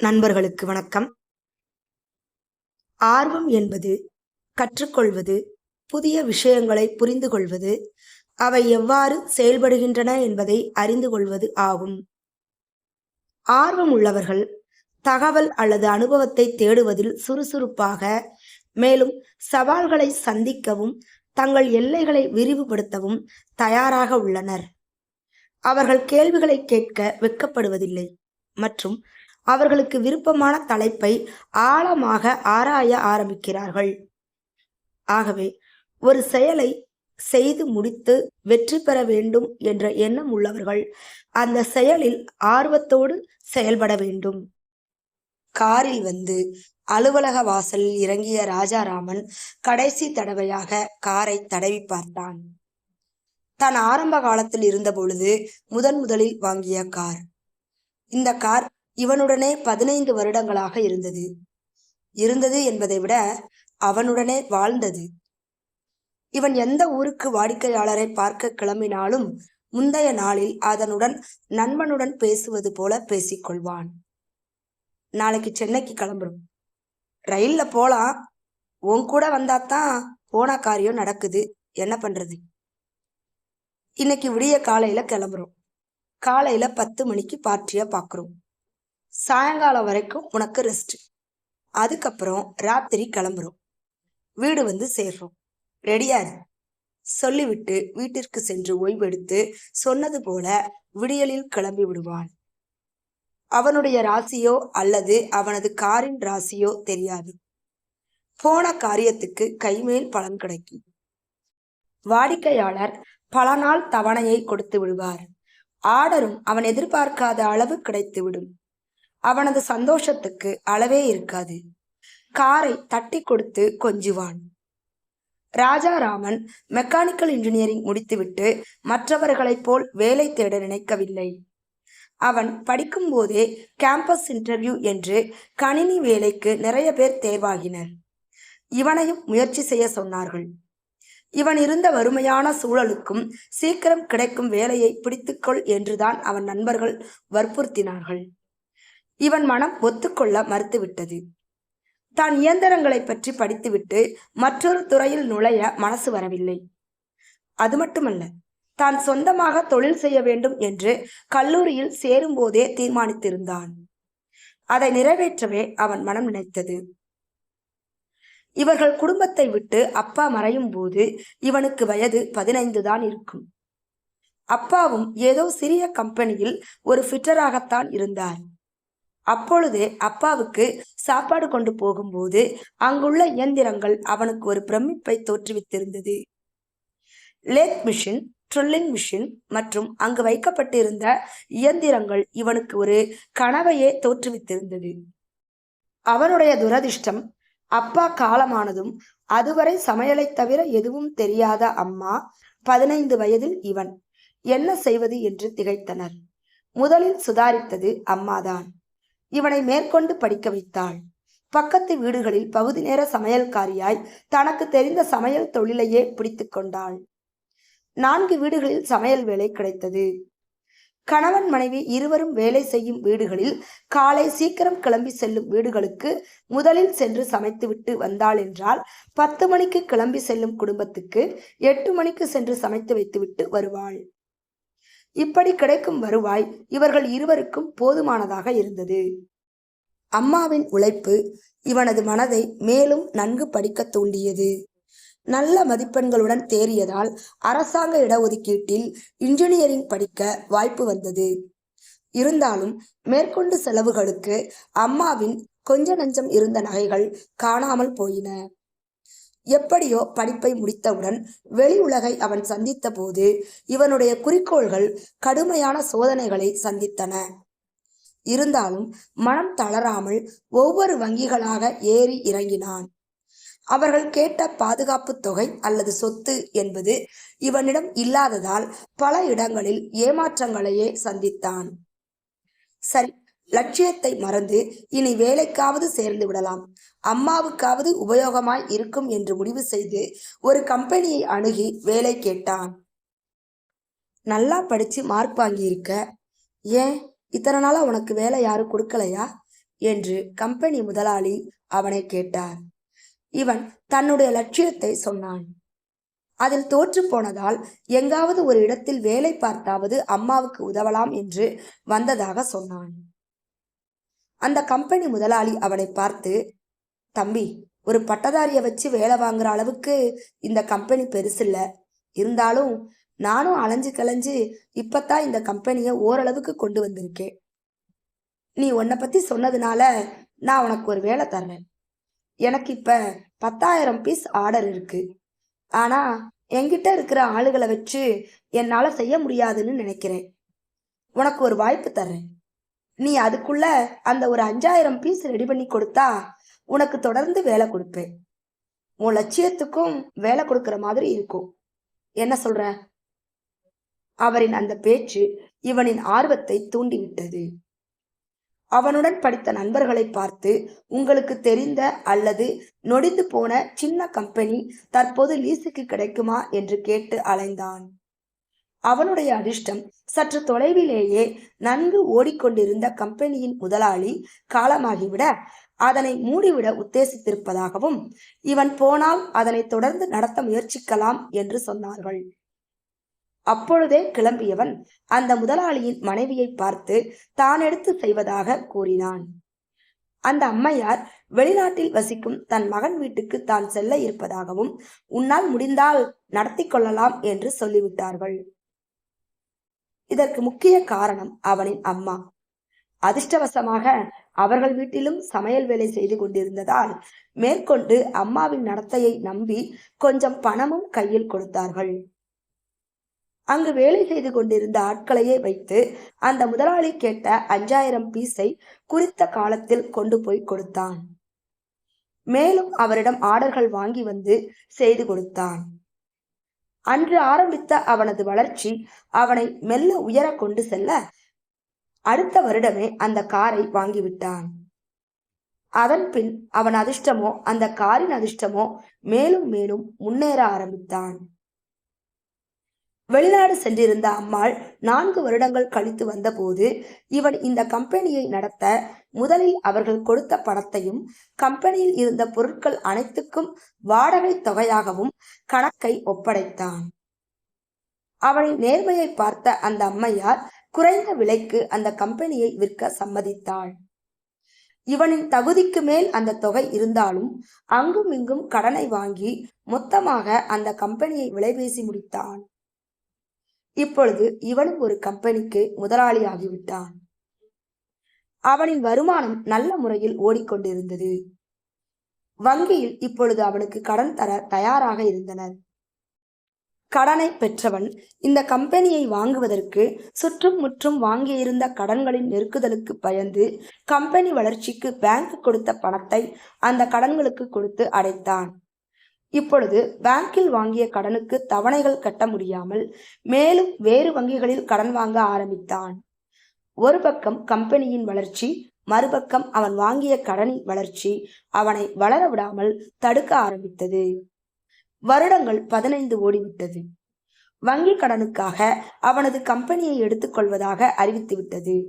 நண்பர்களுக்கு வணக்கம். ஆர்வம் என்பது கற்றுக்கொள்வது புதிய விஷயங்களை புரிந்து கொள்வது அவை எவ்வாறு செயல்படுகின்றன என்பதை அறிந்து கொள்வது ஆகும். ஆர்வம் உள்ளவர்கள் தகவல் அல்லது அனுபவத்தை தேடுவதில் சுறுசுறுப்பாக மேலும் சவால்களை சந்திக்கவும் தங்கள் எல்லைகளை விரிவுபடுத்தவும் தயாராக உள்ளனர். அவர்கள் கேள்விகளை கேட்க வெட்கப்படுவதில்லை மற்றும் அவர்களுக்கு விருப்பமான தலைப்பை ஆழமாக ஆராய ஆரம்பிக்கிறார்கள். ஆகவே ஒரு செயலை செய்து முடித்து வெற்றி பெற வேண்டும் என்ற எண்ணம் உள்ளவர்கள் அந்த செயலில் ஆர்வத்தோடு செயல்பட வேண்டும். காரில் வந்து அலுவலக வாசலில் இறங்கிய ராஜாராமன் கடைசி தடவையாக காரை தடவி பார்த்தான். தான் ஆரம்ப காலத்தில் இருந்த பொழுது முதன் முதலில் வாங்கிய கார். இந்த கார் இவனுடனே பதினைந்து வருடங்களாக இருந்தது. இருந்தது என்பதை விட அவனுடனே வாழ்ந்தது. இவன் எந்த ஊருக்கு வாடிக்கையாளரை பார்க்க கிளம்பினாலும் முந்தைய நாளில் அதனுடன் நண்பனுடன் பேசுவது போல பேசிக்கொள்வான் நாளைக்கு சென்னைக்கு கிளம்புறோம். ரயில்ல போலாம். உன் கூட வந்தாத்தான் போன காரியம் நடக்குது. என்ன பண்றது? இன்னைக்கு விடிய காலையில கிளம்புறோம். காலையில பத்து மணிக்கு பார்ட்டியா பாக்குறோம். சாயங்காலம் வரைக்கும் உனக்கு ரெஸ்ட் அதுக்கப்புறம் ராத்திரி கிளம்புறோம். வீடு வந்து சேர்றோம். ரெடியாரு சொல்லிவிட்டு வீட்டிற்கு சென்று ஓய்வெடுத்து சொன்னது போல விடியலில் கிளம்பி விடுவான் அவனுடைய ராசியோ அல்லது அவனது காரின் ராசியோ தெரியாது. போன காரியத்துக்கு கைமேல் பலன் கிடைக்கும். வாடிக்கையாளர் பல நாள் தவணையை கொடுத்து விடுவார். ஆர்டரும் அவன் எதிர்பார்க்காத அளவு கிடைத்துவிடும். அவனது சந்தோஷத்துக்கு அளவே இருக்காது. காரை தட்டி கொடுத்து கொஞ்சுவான். ராஜாராமன் மெக்கானிக்கல் இன்ஜினியரிங் முடித்துவிட்டு மற்றவர்களைப் போல் வேலை தேட நினைக்கவில்லை. அவன் படிக்கும் போதே கேம்பஸ் இன்டர்வியூ என்று கணினி வேலைக்கு நிறைய பேர் தேர்வாகினர். இவனையும் முயற்சி செய்ய சொன்னார்கள். இவன் இருந்த வறுமையான சூழலுக்கும் சீக்கிரம் கிடைக்கும் வேலையை பிடித்துக்கொள் என்றுதான் அவன் நண்பர்கள் வற்புறுத்தினார்கள். இவன் மனம் ஒத்துக்கொள்ள மறுத்துவிட்டது. தான் இயந்திரங்களை பற்றி படித்துவிட்டு மற்றொரு துறையில் நுழைய மனசு வரவில்லை. அது மட்டுமல்ல தான் சொந்தமாக தொழில் செய்ய வேண்டும் என்று கல்லூரியில் சேரும்போதே தீர்மானித்திருந்தான். அதை நிறைவேற்றவே அவன் மனம் நினைத்தது. இவர்கள் குடும்பத்தை விட்டு அப்பா மறையும் போது இவனுக்கு வயது பதினைந்து தான் இருக்கும். அப்பாவும் ஏதோ சிறிய கம்பெனியில் ஒரு ஃபிட்டராகத்தான் இருந்தார். அப்பொழுதே அப்பாவுக்கு சாப்பாடு கொண்டு போகும்போது அங்குள்ள இயந்திரங்கள் அவனுக்கு ஒரு பிரமிப்பை தோற்றுவித்திருந்தது. லேத் மிஷின் ட்ரில்லிங் மிஷின் மற்றும் அங்கு வைக்கப்பட்டிருந்த இயந்திரங்கள் இவனுக்கு ஒரு கனவையே தோற்றுவித்திருந்தது. அவனுடைய துரதிர்ஷ்டம் அப்பா காலமானதும் அதுவரை சமையலை தவிர எதுவும் தெரியாத அம்மா பதினைந்து வயதில் இவன் என்ன செய்வது? என்று திகைத்தனர். முதலில் சுதாரித்தது அம்மாதான். இவனை மேற்கொண்டு படிக்க வைத்தாள். பக்கத்து வீடுகளில் பகுதி நேர சமையல்காரியாய் தனக்கு தெரிந்த சமையல் தொழிலையே பிடித்து கொண்டாள். நான்கு வீடுகளில் சமையல் வேலை கிடைத்தது. கணவன் மனைவி இருவரும் வேலை செய்யும் வீடுகளில் காலை சீக்கிரம் கிளம்பி செல்லும் வீடுகளுக்கு முதலில் சென்று சமைத்துவிட்டு வந்தாள் என்றால் பத்து மணிக்கு கிளம்பி செல்லும் குடும்பத்துக்கு எட்டு மணிக்கு சென்று சமைத்து வைத்துவிட்டு வருவாள். இப்படி கிடைக்கும் வருவாய் இவர்கள் இருவருக்கும் போதுமானதாக இருந்தது. அம்மாவின் உழைப்பு இவனது மனதை மேலும் நன்கு படிக்க தூண்டியது. நல்ல மதிப்பெண்களுடன் தேறியதால் அரசாங்க இடஒதுக்கீட்டில் இன்ஜினியரிங் படிக்க வாய்ப்பு வந்தது. இருந்தாலும் மேற்கொண்டு செலவுகளுக்கு அம்மாவின் கொஞ்ச நஞ்சம் இருந்த நகைகள் காணாமல் போயின. எப்படியோ படிப்பை முடித்தவுடன் வெளி உலகை அவன் சந்தித்த போது இவனுடைய குறிக்கோள்கள் கடுமையான சோதனைகளை சந்தித்தன. இருந்தாலும் மனம் தளராமல் ஒவ்வொரு வங்கிகளாக ஏறி இறங்கினான். அவர்கள் கேட்ட பாதுகாப்பு தொகை அல்லது சொத்து என்பது இவனிடம் இல்லாததால் பல இடங்களில் ஏமாற்றங்களையே சந்தித்தான். சரி லட்சியத்தை மறந்து இனி வேலைக்காவது சேர்ந்து விடலாம். அம்மாவுக்காவது உபயோகமாய் இருக்கும் என்று முடிவு செய்து ஒரு கம்பெனியை அணுகி வேலை கேட்டான். நல்லா படிச்சு மார்க் வாங்கியிருக்க. ஏன்? இத்தனை நாளா உனக்கு வேலை யாரும் கொடுக்கலையா? என்று கம்பெனி முதலாளி அவனை கேட்டார். இவன் தன்னுடைய லட்சியத்தை சொன்னான். அதில் தோற்று போனதால் எங்காவது ஒரு இடத்தில் வேலை பார்த்தாவது அம்மாவுக்கு உதவலாம் என்று வந்ததாக சொன்னான். அந்த கம்பெனி முதலாளி அவனை பார்த்து தம்பி ஒரு பட்டதாரியை வச்சு வேலை வாங்குற அளவுக்கு இந்த கம்பெனி பெருசில்ல இருந்தாலும் நானும் அலைஞ்சு கலைஞ்சு இப்பத்தான் இந்த கம்பெனியை ஓரளவுக்கு கொண்டு வந்திருக்கேன். நீ உன்னை பத்தி சொன்னதுனால நான் உனக்கு ஒரு வேலை தர்றேன். எனக்கு இப்ப பத்தாயிரம் பீஸ் ஆர்டர் இருக்கு. ஆனா என்கிட்ட இருக்கிற ஆளுகளை வச்சு என்னால செய்ய முடியாதுன்னு நினைக்கிறேன். உனக்கு ஒரு வாய்ப்பு தர்றேன். நீ அதுக்குள்ள அந்த ஒரு அஞ்சாயிரம் பீஸ் ரெடி பண்ணி கொடுத்தா உனக்கு தொடர்ந்து வேலை கொடுப்பேன். உன் லட்சியத்துக்கும் வேலை கொடுக்கிற மாதிரி இருக்கும். என்ன சொல்ற? அவரின் அந்த பேச்சு இவனின் ஆர்வத்தை தூண்டிவிட்டது. அவனுடன் படித்த நண்பர்களை பார்த்து உங்களுக்கு தெரிந்த அல்லது நொடிந்து போன சின்ன கம்பெனி தற்போது லீஸுக்கு கிடைக்குமா? என்று கேட்டு அலைந்தான். அவனுடைய அதிர்ஷ்டம் சற்று தொலைவிலேயே நன்கு ஓடிக்கொண்டிருந்த கம்பெனியின் முதலாளி காலமாகிவிட அதனை மூடிவிட உத்தேசித்திருப்பதாகவும் இவன் போனால் அதனை தொடர்ந்து நடத்த முயற்சிக்கலாம் என்று சொன்னார்கள். அப்பொழுதே கிளம்பியவன் அந்த முதலாளியின் மனைவியை பார்த்து தான் எடுத்து செய்வதாக கூறினான். அந்த அம்மையார் வெளிநாட்டில் வசிக்கும் தன் மகன் வீட்டுக்கு தான் செல்ல இருப்பதாகவும் உன்னால் முடிந்தால் நடத்தி கொள்ளலாம் என்று சொல்லிவிட்டார்கள். இதற்கு முக்கிய காரணம் அவனின் அம்மா. அதிர்ஷ்டவசமாக அவர்கள் வீட்டிலும் சமையல் வேலை செய்து கொண்டிருந்ததால் மேற்கொண்டு அம்மாவின் நடத்தையை நம்பி கொஞ்சம் பணமும் கையில் கொடுத்தார்கள். அங்கு வேலை செய்து கொண்டிருந்த ஆட்களையே வைத்து அந்த முதலாளி கேட்ட அஞ்சாயிரம் பீஸை குறித்த காலத்தில் கொண்டு போய் கொடுத்தான். மேலும் அவரிடம் ஆர்டர்கள் வாங்கி வந்து செய்து கொடுத்தான். அன்று ஆரம்பித்த அவனது வளர்ச்சி அவனை மெல்ல உயர கொண்டு செல்ல அடுத்த வருடமே அந்த காரை வாங்கிவிட்டான். அதன் பின் அவன் அதிர்ஷ்டமோ அந்த காரின் அதிர்ஷ்டமோ மேலும் மேலும் முன்னேற ஆரம்பித்தான். வெளிநாடு சென்றிருந்த அம்மாள் நான்கு வருடங்கள் கழித்து வந்தபோது இவன் இந்த கம்பெனியை நடத்த முதலில் அவர்கள் கொடுத்த பணத்தையும் கம்பெனியில் இருந்த பொருட்கள் அனைத்துக்கும் வாடகை தொகையாகவும் கணக்கை ஒப்படைத்தான். அவனின் நேர்மையை பார்த்த அந்த அம்மையார் குறைந்த விலைக்கு அந்த கம்பெனியை விற்க சம்மதித்தாள். இவனின் தகுதிக்கு மேல் அந்த தொகை இருந்தாலும் அங்கும் இங்கும் கடனை வாங்கி மொத்தமாக அந்த கம்பெனியை விலைபேசி முடித்தான் இப்பொழுது இவனும் ஒரு கம்பெனிக்கு முதலாளியாகிவிட்டான். அவனின் வருமானம் நல்ல முறையில் ஓடிக்கொண்டிருந்தது. வங்கியில் இப்பொழுது அவனுக்கு கடன் தர தயாராக இருந்தனர். கடனை பெற்றவன் இந்த கம்பெனியை வாங்குவதற்கு சுற்றும் முற்றும் வாங்கியிருந்த கடன்களின் நெருக்குதலுக்கு பயந்து கம்பெனி வளர்ச்சிக்கு பேங்க் கொடுத்த பணத்தை அந்த கடன்களுக்கு கொடுத்து அடைத்தான். இப்பொழுது பேங்கில் வாங்கிய கடனுக்கு தவணைகள் கட்ட முடியாமல் மேலும் வேறு வங்கிகளில் கடன் வாங்க ஆரம்பித்தான். ஒரு பக்கம் கம்பெனியின் வளர்ச்சி மறுபக்கம் அவன் வாங்கிய கடனின் வளர்ச்சி அவனை வளர விடாமல் தடுக்க ஆரம்பித்தது. வருடங்கள் பதினைந்து ஓடிவிட்டது. வங்கி கடனுக்காக அவனது கம்பெனியை எடுத்துக்கொள்வதாக அறிவித்துவிட்டது.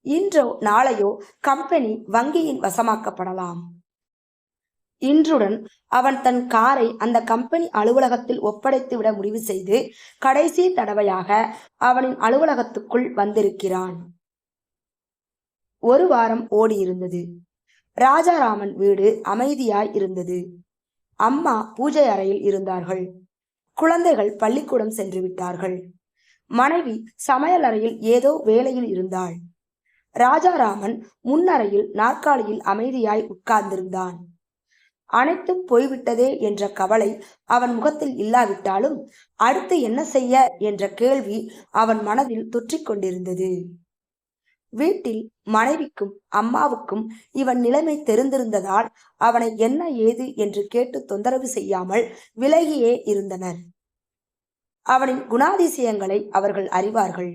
இன்றோ நாளையோ கம்பெனி வங்கியின் வசமாக்கப்படலாம். இன்றுடன் அவன் தன் காரை அந்த கம்பெனி அலுவலகத்தில் ஒப்படைத்து விட முடிவு செய்து கடைசி தடவையாக அவனின் அலுவலகத்துக்குள் வந்திருக்கிறான். ஒரு வாரம் ஓடியிருந்தது. ராஜாராமன் வீடு அமைதியாய் இருந்தது. அம்மா பூஜை அறையில் இருந்தார்கள். குழந்தைகள் பள்ளிக்கூடம் சென்று விட்டார்கள். மனைவி சமையல் அறையில் ஏதோ வேலையில் இருந்தாள். ராஜாராமன் முன்னறையில் நாற்காலியில் அமைதியாய் உட்கார்ந்திருந்தான். அனைத்தும் போய்விட்டதே என்ற கவலை அவன் முகத்தில் இல்லாவிட்டாலும் அடுத்து என்ன செய்ய என்ற கேள்வி அவன் மனதில் தொற்றிக் கொண்டிருந்தது வீட்டில் மனைவிக்கும் அம்மாவுக்கும் இவன் நிலைமை தெரிந்திருந்ததால் அவனை என்ன ஏது என்று கேட்டு தொந்தரவு செய்யாமல் விலகியே இருந்தனர். அவனின் குணாதிசயங்களை அவர்கள் அறிவார்கள்.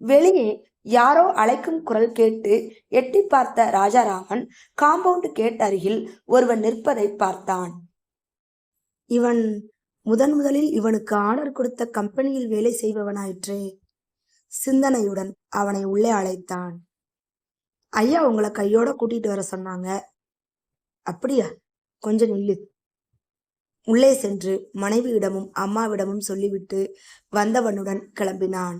வெளியே யாரோ அழைக்கும் குரல் கேட்டு எட்டி பார்த்த ராஜாராமன் காம்பவுண்ட் கேட் அருகில் ஒருவன் நிற்பதை பார்த்தான். இவன் முதன் முதலில் இவனுக்கு ஆர்டர் கொடுத்த கம்பெனியில் வேலை செய்பவனாயிற்று. சிந்தனையுடன் அவனை உள்ளே அழைத்தான். ஐயா உங்களை கையோட கூட்டிட்டு வர சொன்னாங்க. அப்படியா? கொஞ்சம் நில்லு. உள்ளே சென்று மனைவியிடமும் அம்மாவிடமும் சொல்லிவிட்டு வந்தவனுடன் கிளம்பினான்.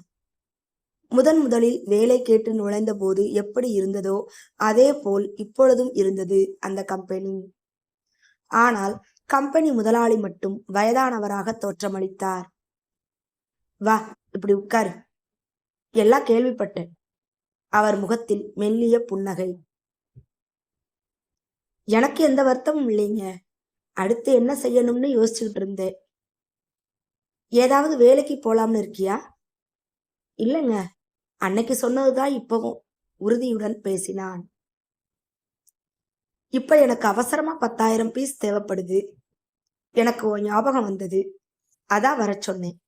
முதன் முதலில் வேலை கேட்டு நுழைந்த போது எப்படி இருந்ததோ அதே போல் இப்பொழுதும் இருந்தது அந்த கம்பெனி ஆனால் கம்பெனி முதலாளி மட்டும் வயதானவராக தோற்றமளித்தார். வா இப்படி உட்காரு. எல்லாம் கேள்விப்பட்டேன். அவர் முகத்தில் மெல்லிய புன்னகை. எனக்கு எந்த வருத்தமும் இல்லைங்க. அடுத்து என்ன செய்யணும்னு யோசிச்சுக்கிட்டு இருந்தேன். ஏதாவது வேலைக்கு போலாம்னு இருக்கியா? இல்லைங்க. அன்னைக்கு சொன்னதுதான் இப்பவும் உறுதியுடன் பேசினான். இப்ப எனக்கு அவசரமா பத்தாயிரம் பீஸ் தேவைப்படுது. எனக்கு ஞாபகம் வந்தது. அதான் வர சொன்னேன்.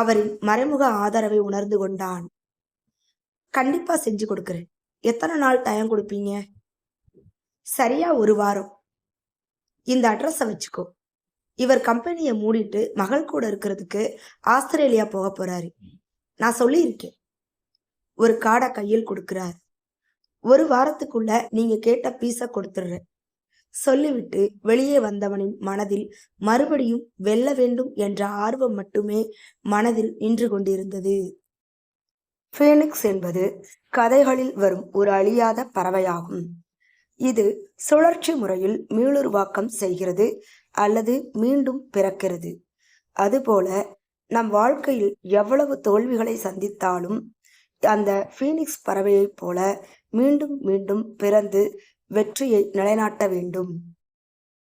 அவரின் மறைமுக ஆதரவை உணர்ந்து கொண்டான். கண்டிப்பா செஞ்சு கொடுக்குறேன். எத்தனை நாள் டைம் கொடுப்பீங்க? சரியா ஒரு வாரம். இந்த அட்ரஸை வச்சுக்கோ. இவர் கம்பெனியை மூடிட்டு மகள் கூட இருக்கிறதுக்கு ஆஸ்திரேலியா போக போறாரு. நான் சொல்லியிருக்கேன். ஒரு கார்டை கையில் கொடுக்கிறார். ஒரு வாரத்துக்குள்ள நீங்க கேட்ட பீஸை கொடுத்துடுறேன். சொல்லிவிட்டு வெளியே வந்தவனின் மனதில் மறுபடியும் வெல்ல வேண்டும் என்ற ஆர்வம் மட்டுமே மனதில் நின்று கொண்டிருந்தது. ஃபீனிக்ஸ் என்பது கதைகளில் வரும் ஒரு அழியாத பறவையாகும். இது சுழற்சி முறையில் மீளுருவாக்கம் செய்கிறது அல்லது மீண்டும் பிறக்கிறது. அதுபோல நம் வாழ்க்கையில் எவ்வளவு தோல்விகளை சந்தித்தாலும் அந்த ஃபீனிக்ஸ் பறவையைப் போல மீண்டும் மீண்டும் பிறந்து வெற்றியை நிலைநாட்ட வேண்டும்.